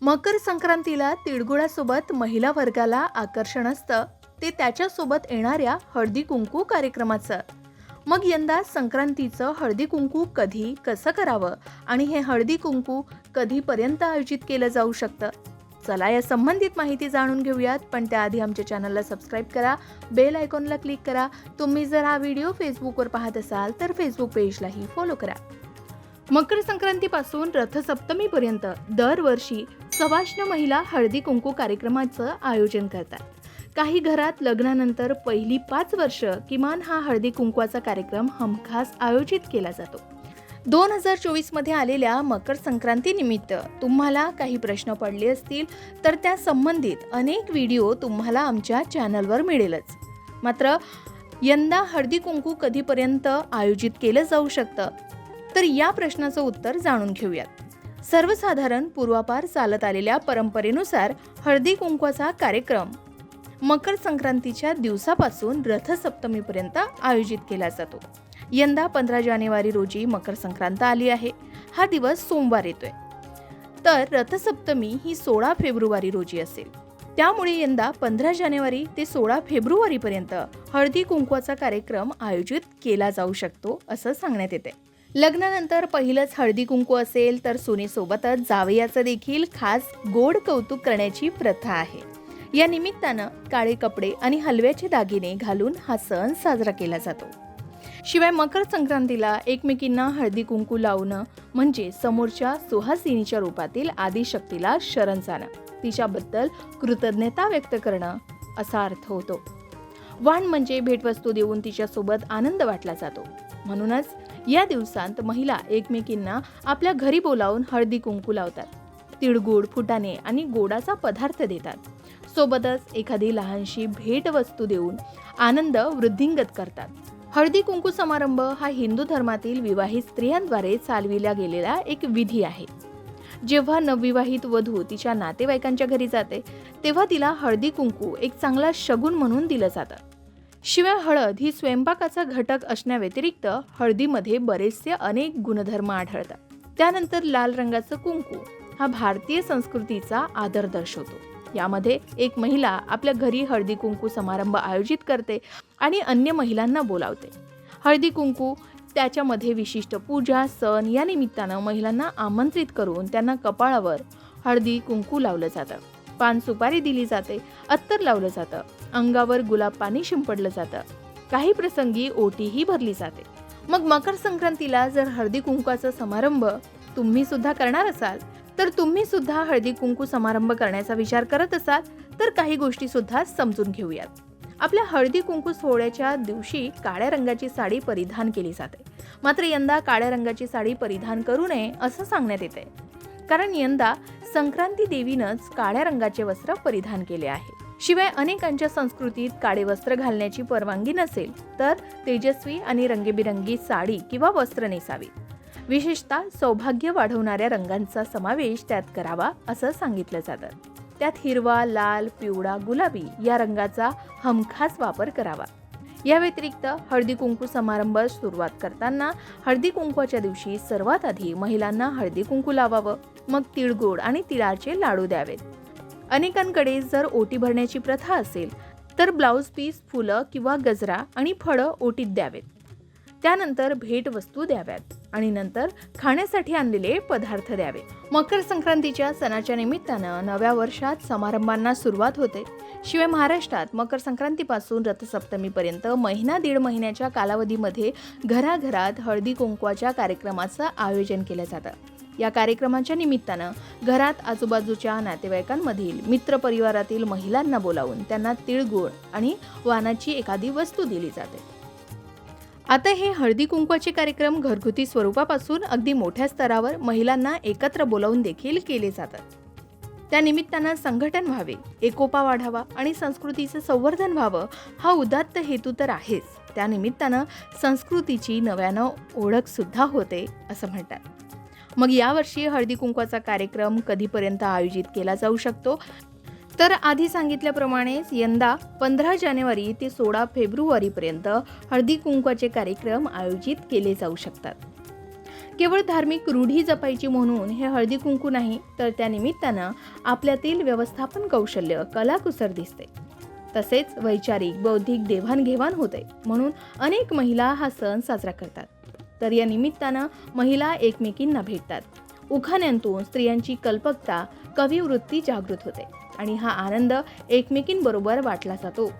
मकर संक्रांतीला तिळगुळासोबत महिला वर्गाला आकर्षण असतं. ते त्याच्यासोबत येणाऱ्या हळदी कुंकू कार्यक्रमाचं. मग यंदा संक्रांतीचं हळदी कुंकू कधी कसं करावं? आणि हे हळदी कुंकू कधीपर्यंत आयोजित केलं जाऊ शकतं? चला या संबंधित माहिती जाणून घेऊयात पण त्याआधी आमच्या चॅनलला सबस्क्राईब करा बेल आयकॉनला क्लिक करा. तुम्ही जर हा व्हिडिओ फेसबुकवर पाहत असाल तर फेसबुक पेजलाही फॉलो करा. मकर संक्रांतीपासून रथसप्तमीपर्यंत दरवर्षी सवाष्ण महिला हळदी कुंकू कार्यक्रमाचं आयोजन करतात. काही घरात लग्नानंतर पहिली पाच वर्ष किमान हा हळदी कुंकवाचा कार्यक्रम हमखास आयोजित केला जातो. दोन हजार चोवीसमध्ये आलेल्या मकर संक्रांतीनिमित्त तुम्हाला काही प्रश्न पडले असतील तर त्या संबंधित अनेक व्हिडिओ तुम्हाला आमच्या चॅनलवर मिळेलच. मात्र यंदा हळदी कुंकू कधीपर्यंत आयोजित केलं जाऊ शकतं? तर या प्रश्नाचं उत्तर जाणून घेऊयात. सर्वसाधारण पूर्वापार चालत आलेल्या परंपरेनुसार हळदी कुंकवाचा कार्यक्रम. मकर संक्रांतीच्या दिवसापासून रथसप्तमीपर्यंत आयोजित केला जातो. यंदा पंधरा जानेवारी रोजी मकर संक्रांत आली आहे. हा दिवस सोमवार येतोय. तर रथसप्तमी ही सोळा फेब्रुवारी रोजी असेल. त्यामुळे यंदा पंधरा जानेवारी ते सोळा फेब्रुवारीपर्यंत हळदी कुंकवाचा कार्यक्रम आयोजित केला जाऊ शकतो असं सांगण्यात येते लग्नानंतर पहिलंच हळदी कुंकू असेल तर सुनेसोबतच जावयाचं देखील खास गोड कौतुक करण्याची प्रथा आहे. या निमित्तानं काळे कपडे आणि हलव्याचे दागिने घालून हा सण साजरा केला जातो. शिवाय मकर संक्रांतीला एकमेकींना हळदी कुंकू लावणं म्हणजे समोरच्या सुहासिनीच्या रूपातील आदिशक्तीला शरण जाणं तिच्याबद्दल कृतज्ञता व्यक्त करणं असा अर्थ होतो. वाण म्हणजे भेटवस्तू देऊन तिच्यासोबत आनंद वाटला जातो. म्हणूनच या दिवसांत महिला एकमेकींना आपल्या घरी बोलावून हळदी कुंकू लावतात. तिळगुळ फुटाणे आणि गोडाचा पदार्थ देतात. सोबतच एखादी लहानशी भेटवस्तू देऊन आनंद वृद्धिंगत करतात. हळदी कुंकू समारंभ हा हिंदू धर्मातील विवाहित स्त्रियांद्वारे चालविला गेलेला एक विधी आहे. जेव्हा नवविवाहित वधू तिच्या नातेवाईकांच्या घरी जाते तेव्हा तिला हळदी कुंकू एक चांगला शगुन म्हणून दिलं जातं. शिवाय हळद ही स्वयंपाकाचा घटक असण्याव्यतिरिक्त हळदीमध्ये बरेचसे अनेक गुणधर्म आढळतात. त्यानंतर लाल रंगाचं कुंकू हा भारतीय संस्कृतीचा आदर दर्शवतो. यामध्ये एक महिला आपल्या घरी हळदी कुंकू समारंभ आयोजित करते आणि अन्य महिलांना बोलावते. हळदी कुंकू त्याच्यामध्ये विशिष्ट पूजा सण या निमित्तानं महिलांना आमंत्रित करून त्यांना कपाळावर हळदी कुंकू लावलं जातं. पान सुपारी दिली जाते अत्तर लावलं जातं. अंगावर गुलाब पाणी शिंपडलं जातं. काही प्रसंगी ओटीही भरली जाते. मग मकर संक्रांतीला जर हळदी कुंकवाचा समारंभ तुम्ही सुद्धा करणार असाल तर तुम्ही सुद्धा हळदी कुंकू समारंभ करण्याचा विचार करत असाल तर काही गोष्टी सुद्धा समजून घेऊयात. आपल्या हळदी कुंकू सोहळ्याच्या दिवशी काळ्या रंगाची साडी परिधान केली जाते. मात्र यंदा काळ्या रंगाची साडी परिधान करू नये असं सांगण्यात येते कारण यंदा संक्रांती देवीनंच काळ्या रंगाचे वस्त्र परिधान केले आहे. शिवाय अनेकांच्या संस्कृतीत काळे वस्त्र घालण्याची परवानगी नसेल तर तेजस्वी आणि रंगीबिरंगी साडी किंवा वस्त्र नेसावी. विशेषतः सौभाग्य वाढवणाऱ्या रंगांचा समावेश त्यात करावा असं सांगितलं जातं. त्यात हिरवा लाल पिवळा गुलाबी या रंगाचा हमखास वापर करावा. या व्यतिरिक्त हळदी कुंकू समारंभ सुरुवात करताना हळदी कुंकवाच्या दिवशी सर्वात आधी महिलांना हळदी कुंकू लावावं मग तिळगुळ आणि तिळाचे लाडू द्यावेत. अनेकांकडे जर ओटी भरण्याची प्रथा असेल तर ब्लाऊज पीस फुलं किंवा गजरा आणि फळं ओटीत द्यावेत. त्यानंतर भेटवस्तू द्याव्यात आणि नंतर खाण्यासाठी आणलेले पदार्थ द्यावे. मकर संक्रांतीच्या सणाच्या निमित्तानं नव्या वर्षात समारंभांना सुरुवात होते. शिवाय महाराष्ट्रात मकर संक्रांतीपासून रथसप्तमीपर्यंत महिना दीड महिन्याच्या कालावधीमध्ये घराघरात हळदी कुंकवाच्या कार्यक्रमाचं आयोजन केलं जातं. या कार्यक्रमाच्या निमित्तानं घरात आजूबाजूच्या नातेवाईकांमधील मित्रपरिवारातील महिलांना बोलावून त्यांना तिळगुळ आणि वानाची एखादी वस्तू दिली जाते. आता हे हळदी कुंकवाचे कार्यक्रम घरगुती स्वरूपापासून अगदी मोठ्या स्तरावर महिलांना एकत्र बोलावून देखील केले जातात. त्या निमित्तानं संघटन व्हावे एकोपा वाढावा आणि संस्कृतीचं संवर्धन व्हावं हा उदात्त हेतू तर आहेच. त्या निमित्तानं संस्कृतीची नव्यानं ओळखसुद्धा होते असं म्हणतात. मग यावर्षी हळदी कुंकवाचा कार्यक्रम कधीपर्यंत आयोजित केला जाऊ शकतो? तर आधी सांगितल्याप्रमाणेच यंदा पंधरा जानेवारी ते सोळा फेब्रुवारीपर्यंत हळदी कुंकवाचे कार्यक्रम आयोजित केले जाऊ शकतात. केवळ धार्मिक रूढी जपायची म्हणून हे हळदी कुंकू नाही तर त्या निमित्तानं आपल्यातील व्यवस्थापन कौशल्य कलाकुसर दिसते. तसेच वैचारिक बौद्धिक देवाणघेवाण होते म्हणून अनेक महिला हा सण साजरा करतात. तर या निमित्तानं महिला एकमेकींना भेटतात. उखाण्यांतून स्त्रियांची कल्पकता कविवृत्ती जागृत होते आणि हा आनंद एकमेकींबरोबर वाटला जातो.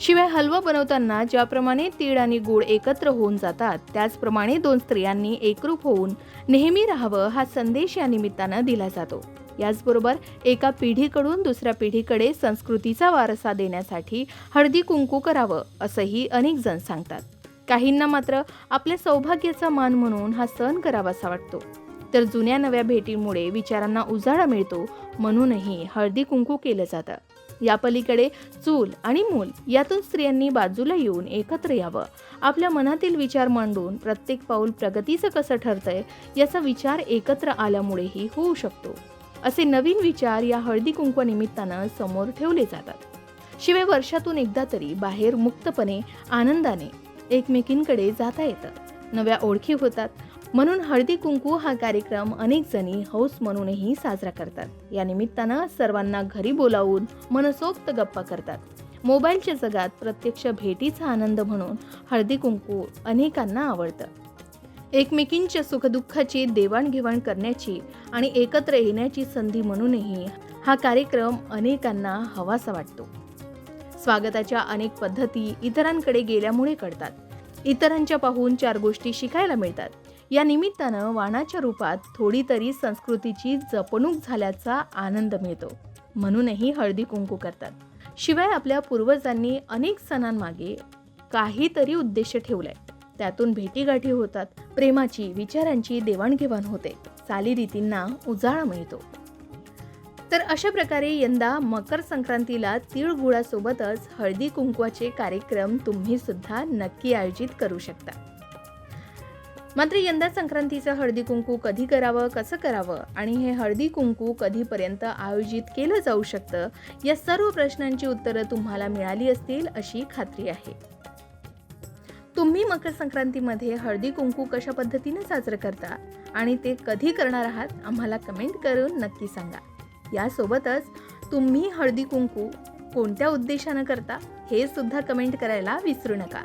शिवाय हलवा बनवताना ज्याप्रमाणे तीळ आणि गूळ एकत्र होऊन जातात त्याचप्रमाणे दोन स्त्रियांनी एकरूप होऊन नेहमी राहावं हा संदेश या निमित्तानं दिला जातो. याचबरोबर एका पिढीकडून दुसऱ्या पिढीकडे संस्कृतीचा वारसा देण्यासाठी हळदी कुंकू करावं असंही अनेक जण सांगतात. काहींना मात्र आपल्या सौभाग्याचा मान म्हणून हा सण करावासा वाटतो. तर जुन्या नव्या भेटींमुळे विचारांना उजाळा मिळतो म्हणूनही हळदी कुंकू केलं जातं. या पलीकडे चूल आणि मूल यातून स्त्रियांनी बाजूला येऊन एकत्र यावं. आपल्या मनातील विचार मांडून प्रत्येक पाऊल प्रगतीचं कसं ठरतंय याचा विचार एकत्र आल्यामुळेही होऊ शकतो. असे नवीन विचार या हळदी कुंकू निमित्तानं समोर ठेवले जातात. शिवाय वर्षातून एकदा तरी बाहेर मुक्तपणे आनंदाने एकमेकींकडे जाता येतं. नव्या ओळखी होतात म्हणून हळदी कुंकू हा कार्यक्रम अनेक जणी हौस म्हणूनही साजरा करतात. या निमित्तानं सर्वांना घरी बोलावून मनसोक्त गप्पा करतात. मोबाईलच्या जगात प्रत्यक्ष भेटीचा आनंद म्हणून हळदी कुंकू अनेकांना आवडतं. एकमेकींच्या सुखदुःखाची देवाणघेवाण करण्याची आणि एकत्र येण्याची संधी म्हणूनही हा कार्यक्रम अनेकांना हवासा वाटतो. स्वागताच्या अनेक पद्धती इतरांकडे गेल्यामुळे कळतात. इतरांच्या पाहून चार गोष्टी शिकायला मिळतात. या निमित्तानं वाणाच्या रूपात थोडी तरी संस्कृतीची जपणूक झाल्याचा आनंद मिळतो. म्हणूनही हळदी कुंकू करतात. शिवाय आपल्या पूर्वजांनी अनेक सणांमागे काहीतरी उद्देश ठेवलाय. त्यातून भेटीगाठी होतात. प्रेमाची विचारांची देवाणघेवाण होते. चालीरीतींना उजाळा मिळतो. तर अशा प्रकारे यंदा मकर संक्रांतीला तिळगुळासोबतच हळदी कुंकवाचे कार्यक्रम तुम्ही सुद्धा नक्की आयोजित करू शकता. मात्र यंदा संक्रांतीचं हळदी कुंकू कधी करावं कसं करावं आणि हे हळदी कुंकू कधीपर्यंत आयोजित केलं जाऊ शकतं या सर्व प्रश्नांची उत्तरं तुम्हाला मिळाली असतील अशी खात्री आहे. तुम्ही मकर संक्रांतीमध्ये हळदी कुंकू कशा पद्धतीने साजरं करता आणि ते कधी करणार आहात आम्हाला कमेंट करून नक्की सांगा. यासोबतच तुम्ही हळदी कुंकू कोणत्या उद्देशानं करता हे सुद्धा कमेंट करायला विसरू नका.